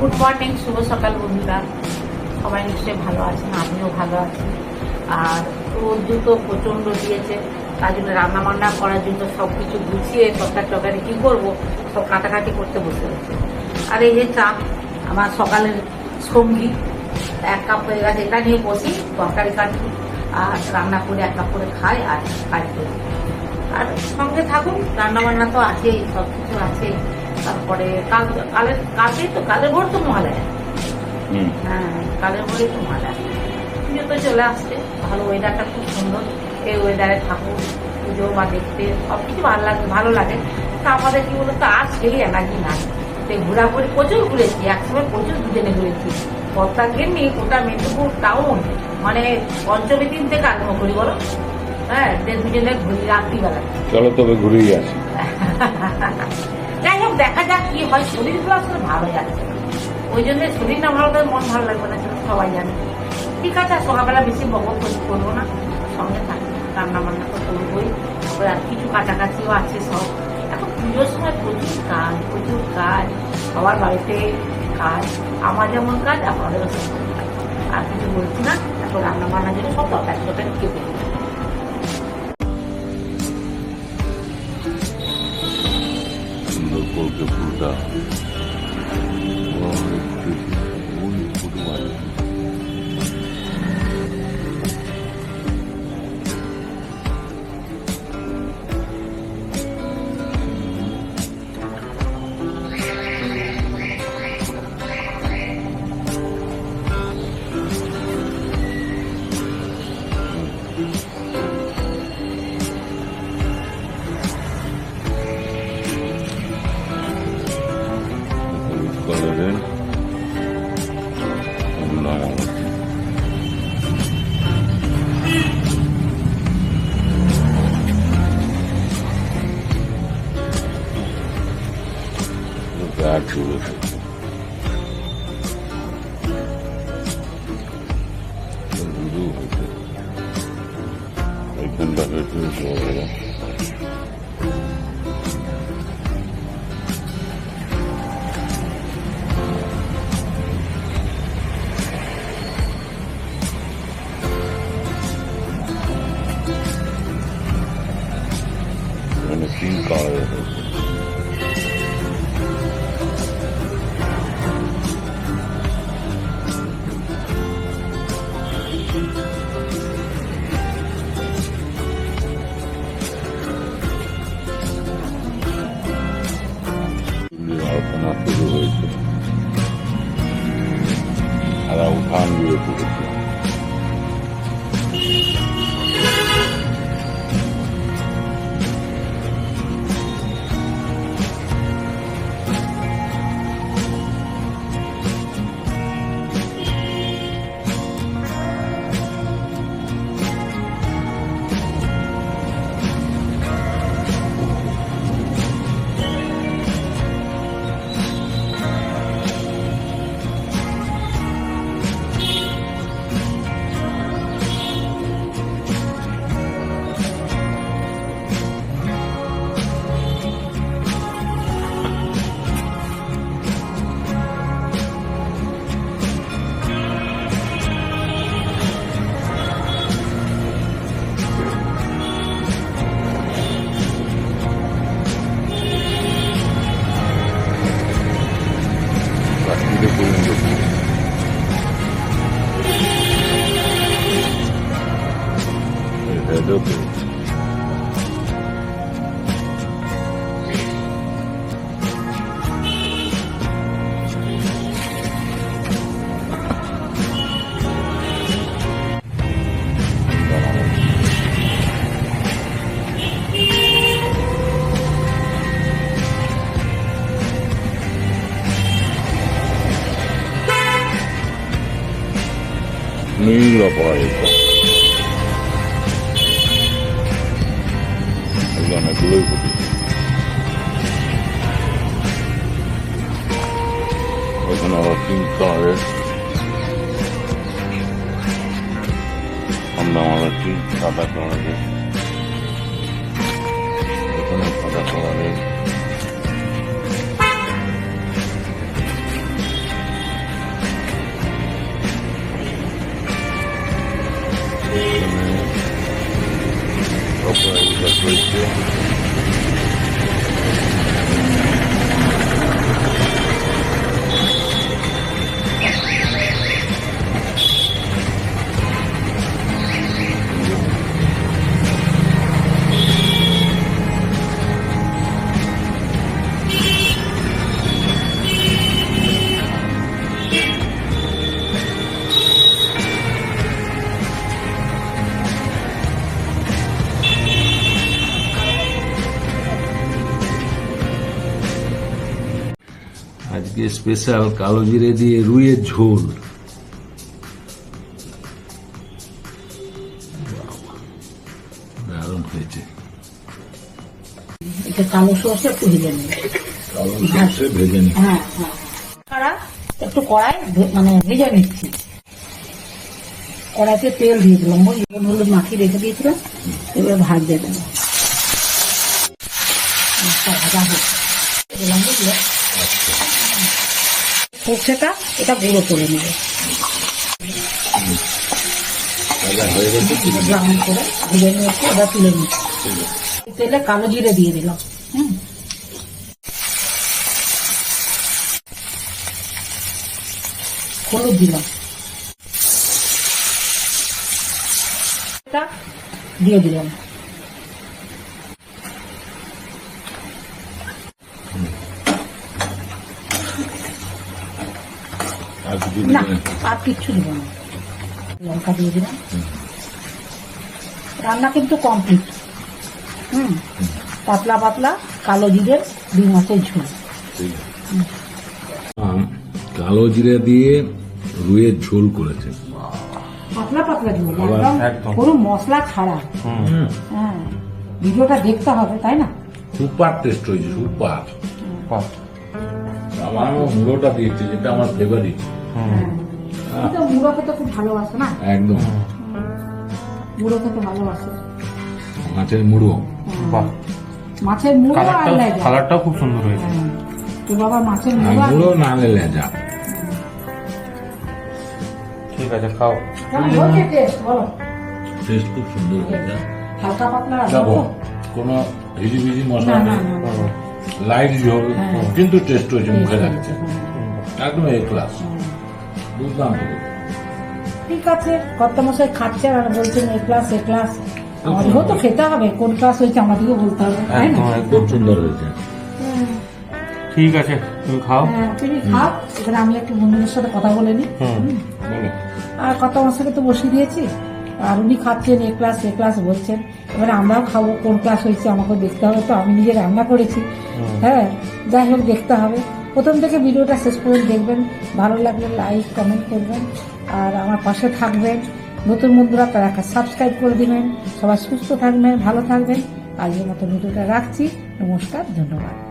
Good morning, শুভ সকাল বন্ধুরা। সবাই নিশ্চয়ই ভালো আছেন, আমিও ভালো আছি। আর রোদ্দু তো প্রচণ্ড দিয়েছে, তার জন্য রান্না বান্না করার জন্য সব কিছু গুছিয়ে তরকারি টরকারি কী করব, সব কাটাকাটি করতে বসে গেছে আর এই যে চা, আমার সকালের সঙ্গী, এক কাপ হয়ে গেছে, এটা নিয়ে বসি, তরকারি কাটি, আর রান্না করে এক কাপ করে খাই, আর কাজ করি আর সঙ্গে থাকুন রান্না বান্না তো আছেই সব কিছু আছেই। তারপরে কাল কালের কালকেই তো কালের ভোর তো মহালয়া। হ্যাঁ কালের ভোরেই তো মহালয়া। পুজো তো চলে আসছে। ভালো ওয়েদারটা খুব সুন্দর। এই ওয়েদারে থাকুন পুজো বা দেখতে সব কিছু ভালো লাগে ভালো লাগে। তা আমাদের কি বলতো আর সেই এনার্জি নাই। তো ঘোরাঘুরি প্রচুর ঘুরেছি একসময় প্রচুর দুজনে ঘুরেছি। নিয়ে গোটা মেদিনীপুর টাউন মানে পঞ্চমী দিন থেকে আরম্ভ করি বলো? হ্যাঁ দুজনে ঘুরি রাত্রিবেলা চলো তবে ঘুরেই আসি। দেখা যাক কি হয়। শরীরগুলো আসলে ভালো যাচ্ছে ওই জন্য শরীর না ভালো মন ভালো লাগবে না সবাই জানে। ঠিক আছে সকালবেলা বেশি বকর করব না। সঙ্গে থাকি রান্না বান্না তো করবোই। আর কিছু কাছাকাছিও আছে সব। এখন পুজোর সময় প্রচুর কাজ প্রচুর কাজ। সবার বাড়িতে কাজ, আমার যেমন কাজ আপনাদেরও আর কিছু বলছি না এখন রান্না বান্নার জন্য সব তরকারি কেটে Gratidão. like to live. Bunda ödünüz oluyor. Yönettiğim kahve. Mira para eso. We're gonna glue it. We're gonna I'm gonna let you try back on it. I'm gonna try it. 그 럴. আজকে স্পেশাল কালো জিরে দিয়ে রুইয়ের ঝোল। দারুণ হয়েছে। এটা কালো সর্ষে একটু ভেজে নেবে কালো সর্ষে ভেজে নি হ্যাঁ হ্যাঁ। একটু কড়াই মানে ভেজে নিচ্ছি। কড়াইতে তেল দিয়ে দিলাম। লবণ হলুদ মাখিয়ে রেখে দিয়েছিলাম। এবার ভাজতে দেবো। মাছটা ভাজা হোক। দিলাম বুঝলে? সর্ষেটা এটা গুঁড়ো করে নেবে। ভাজা ব্রাউন করে ভেজে নিয়েছি ওটা তুলে নিচ্ছি। তেলে কালো জিরে দিয়ে দিলাম। হুম। হলুদ দিলাম। দিয়ে দিলাম। না আর কিচ্ছু দিব না লঙ্কা দিয়ে দিলাম। রান্না কিন্তু কমপ্লিট হুম পাতলা পাতলা কালো জিরে দুই মাছের ঝোল। কালো জিরে দিয়ে রুইয়ের ঝোল করেছে। পাতলা পাতলা ঝোল একদম কোনো মশলা ছাড়া। হুম, হ্যাঁ ভিডিওটা দেখতে হবে তাই না? সুপার টেস্ট হয়েছে সুপার। আমার মুড়োটা দিয়েছে যেটা আমার ফেভারিট তো মুড়ো খেতে খুব ভালোবাসো না? একদম। মুড়ো খেতে ভালোবাসো। মাছের মুড়ো। বাহ। মাছের মুড়ো আর লেজা। কালারটাও খুব সুন্দর হয়েছে। হ্যাঁ। তো বাবা মাছের মুড়ো মুড়ো না হলে লেজা। ঠিক আছে খাও। টেস্ট খুব সুন্দর হয়েছে। হালকা পাতলা দেখো কোনো হিজিবিজি মশলা না নেই। লাইট ঝোল হ্যাঁ। কিন্তু টেস্ট হয়েছে মুখে লাগছে। হ্যাঁ। একদম এ ক্লাস বুঝলাম। ঠিক আছে কর্তামশাই খাচ্ছেন আর বলছেন এ ক্লাস এ ক্লাস আমাদেরও তো খেতে হবে কোন ক্লাস হয়েছে আমাদেরকেও বলতে হবে তাই না? খুব সুন্দর হয়েছে। হ্যাঁ, ঠিক আছে তুমি খাও। হ্যাঁ, তুমি খাও এখানে আমি একটু বন্ধুদের সাথে কথা বলে নিই। আর কর্তামশাইকে তো বসিয়ে দিয়েছি আর উনি খাচ্ছেন এ ক্লাস এ ক্লাস বলছেন। এবারে আমরাও খাব কোন ক্লাস হয়েছে আমাকে দেখতে হবে তো আমি নিজে রান্না করেছি। হ্যাঁ যাই হোক দেখতে হবে। প্রথম থেকে ভিডিওটা শেষ পর্যন্ত দেখবেন। ভালো লাগলে লাইক কমেন্ট করবেন। আর আমার পাশে থাকবেন। নতুন বন্ধুরা, তারা সাবস্ক্রাইব করে দেবেন। সবাই সুস্থ থাকবেন, ভালো থাকবেন। আজকের মতো ভিডিওটা রাখছি। নমস্কার, ধন্যবাদ।